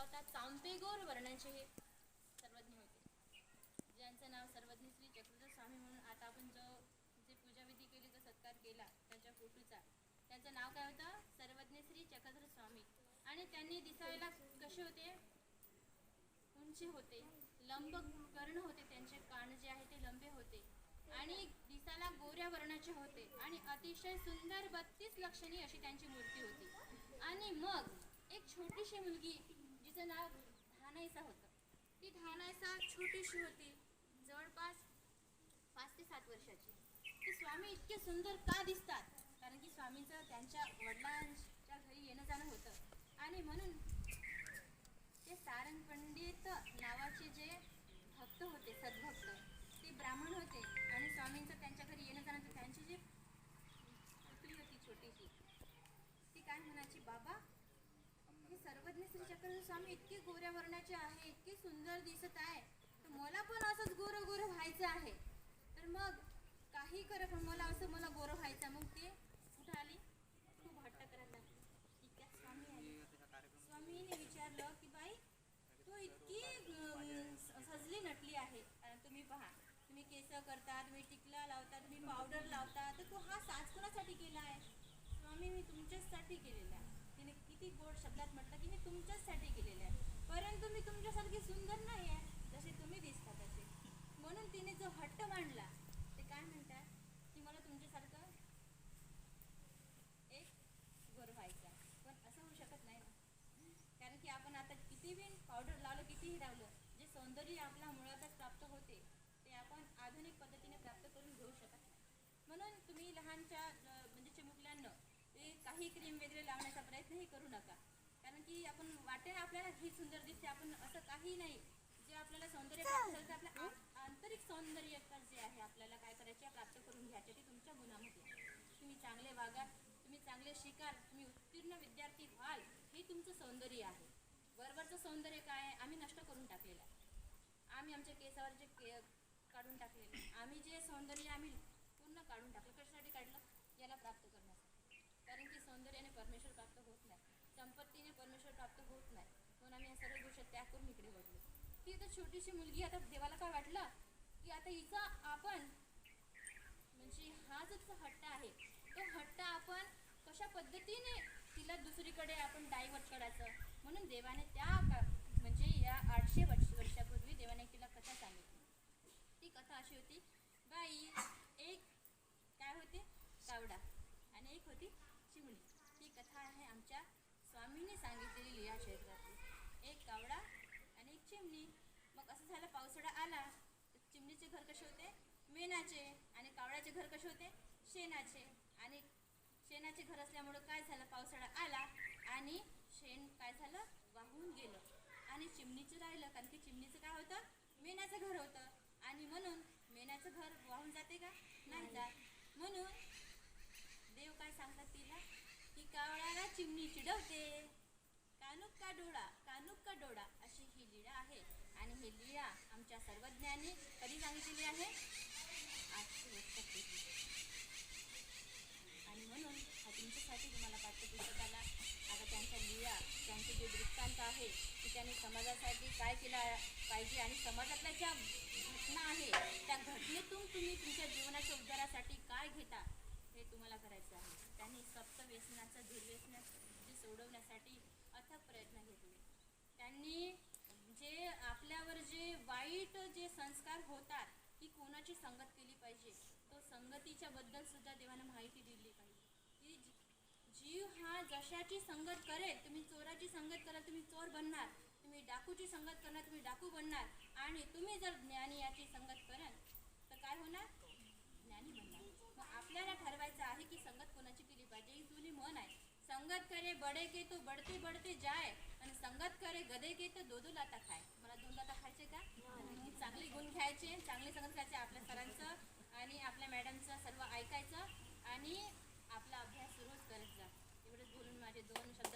होता चांपेगोर वर्णाचे हे सर्वज्ञ होते. ज्यांचं नाव सर्वज्ञ श्री चक्रधर स्वामी म्हणून आता आपण जो जे पूजाविधी केली जो सत्कार केला त्यांच्या फोटोचा त्यांचं नाव काय होतं? सर्वज्ञ श्री चक्रधर स्वामी. आणि त्यांनी दिसायला कसे होते? उंची होते. लंब कर्ण होते त्यांचे कान जे आहे ते लंबे होते. आणि दिसायला गोऱ्या वर्णाचे होते. आणि अतिशय सुंदर बत्तीस लक्षणी अशी त्यांची मूर्ती होती. आणि मग एक छोटीशी मुलगी तिचं नाव धानाईसा होतं. ती धानाईसा छोटीशी होती जवळपास पाच ते सात वर्षाची. ते स्वामी इतके सुंदर का दिसतात? कारण की स्वामींचं त्यांच्या वडिलांच्या घरी येणं जाणं होतं. आणि म्हणून ते सारंग पंडित नावाचे जे भक्त होते सद्भक्त ते ब्राह्मण होते. आणि स्वामींचं त्यांच्या घरी येणं जाणं त्यांचे जे पुतळी होती छोटीशी ती काय म्हणायची बाबा हे सर्वज्ञ स्वामी इतकी गोऱ्या वर्णाचे आहे इतकी सुंदर दिसत आहे. तर मला पण असंच गोरं गोरं व्हायचं आहे. तर मग काही कर पण मला असं मला गोरं व्हायचं मग ते कुठं आली? खूप हट्ट करायला लागली. स्वामी स्वामीने विचारलं की बाई तू इतकी सजली नटली आहे. तुम्ही पहा. तुम्ही केस करता तुम्ही टिकला लावता तुम्ही पावडर लावता तर तू हा साज कोणासाठी केला आहे? स्वामी मी तुमच्याचसाठी केलेला आहे. किती गोड शब्दात म्हटलं की मी तुमच्याचसाठी गेलेले आहे. परंतु मी तुमच्यासारखी सुंदर नाही आहे जसे तुम्ही दिसता तसे. म्हणून तिने जो हट्ट मांडला ते काय म्हणतात? की मला तुमच्यासारखं एक गोर व्हायचा पण असं होऊ शकत नाही ना. कारण की आपण आता किती बी पावडर लावलं कितीही लावलं जे सौंदर्य आपल्या मुळातच प्राप्त होते ते आपण आधुनिक पद्धतीने प्राप्त करून घेऊ शकत नाही. म्हणून तुम्ही लहानच्या म्हणजे चिमुकल्यांना ते काही क्रीम वगैरे लावण्याचा करू नका. कारण की आपण वाटेल आपल्याला ही सुंदर दिसते. आपण असं काही नाही. जे आपल्याला सौंदर्य प्राप्त आपल्या आंतरिक सौंदर्य जे आहे आपल्याला काय करायचे प्राप्त करून घ्यायचे ते तुमच्या गुणामध्ये तुम्ही चांगले वागा तुम्ही चांगले शिकाल तुम्ही उत्तीर्ण विद्यार्थी व्हाल हे तुमचं सौंदर्य आहे. वरवरचं सौंदर्य काय आहे? आम्ही नष्ट करून टाकलेलं आहे. आम्ही आमच्या केसावर जे के काढून टाकलेलं आम्ही जे सौंदर्य आम्ही पूर्ण काढून टाकलं. कशासाठी काढलं? सौंदर्याने परमेश्वर प्राप्त होत नाही. संपत्तीने परमेश्वर प्राप्त होत नाही. म्हणून आम्ही या सर्व गोष्टी त्याग करून इकडे वळलो. ती तर छोटीशी मुलगी आता देवाला काय वाटलं? की आता हिचा आपण म्हणजे हा जो तिचा हट्ट आहे तो हट्ट आपण कशा पद्धतीने तिला दुसरीकडे आपण डायव्हर्ट करायचं? म्हणून देवाने त्या म्हणजे या आठशे वर्ष वर्षापूर्वी देवाने तिला कथा सांगितली. ती कथा अशी होती बाई एक काय होते? कावडा. आणि एक होती चिमणी कथा आहे आमच्या स्वामींनी सांगितलेली लिहा क्षेत्रातली. एक कावडा आणि एक चिमणी. मग असं झालं पावसाळा आला तर चिमणीचे घर कसे होते? मेणाचे आणि कावळ्याचे घर कसे होते? शेणाचे. आणि शेणाचे घर असल्यामुळं काय झालं? पावसाळा आला आणि शेण काय झालं? वाहून गेलं. आणि चिमणीचं राहिलं कारण की चिमणीचं काय होतं? मेणाचं घर होतं. आणि म्हणून मेणाचं घर वाहून जाते का? नाही जात. म्हणून देव काय सांगतात तिला? की कावळ्याला चिमणी चिडवते. कानुक का डोळा कानुक का डोळा अशी ही लीळा आहे. आणि ही लीळा आमच्या सर्वज्ञांनी कधी सांगितलेली आहे? आजची वर्षापूर्वी आणि म्हणून हा तुमच्यासाठी तुम्हाला पाठ्यपुस्तकाला आता त्यांच्या लीळा त्यांचे जे वृत्तांत आहे की त्यांनी समाजासाठी काय केला पाहिजे आणि समाजातल्या ज्या घटना आहे त्या घटनेतून तुम्ही तुमच्या जीवनाच्या उद्धारासाठी काय घेता हे तुम्हाला करायचं व्यसनाचा दुर्व्यसना जे म्हणजे सोडवण्यासाठी अथक प्रयत्न घेतले. त्यांनी जे आपल्यावर जे वाईट जे संस्कार होतात की कोणाची संगत केली पाहिजे? तो संगतीच्या बद्दल सुद्धा देवानं माहिती दिली पाहिजे. की जीव हा जशाची संगत करेल तुम्ही चोराची संगत कराल तुम्ही चोर बनणार. तुम्ही डाकूची संगत करणार तुम्ही डाकू बनणार. आणि तुम्ही जर ज्ञानी याची संगत कराल तर काय होणार ज्ञानी बनणार मग आपल्याला ठरवायचं आहे की संगत कोणाची केली पाहिजे ही जुनी म्हण आहे संगत करे बडे के तो बढते बढ़ते जाय आणि संगत करे गदे के तो दो दो लाता खाय मला दोन लाता खायचे का चांगली गुण घ्यायचे चांगली संगत खायचे आपल्या सरांचं आणि आपल्या मॅडमचं सर्व ऐकायचं आणि आपला अभ्यास सुरूच करत जा एवढंच बोलून माझे दोन शब्द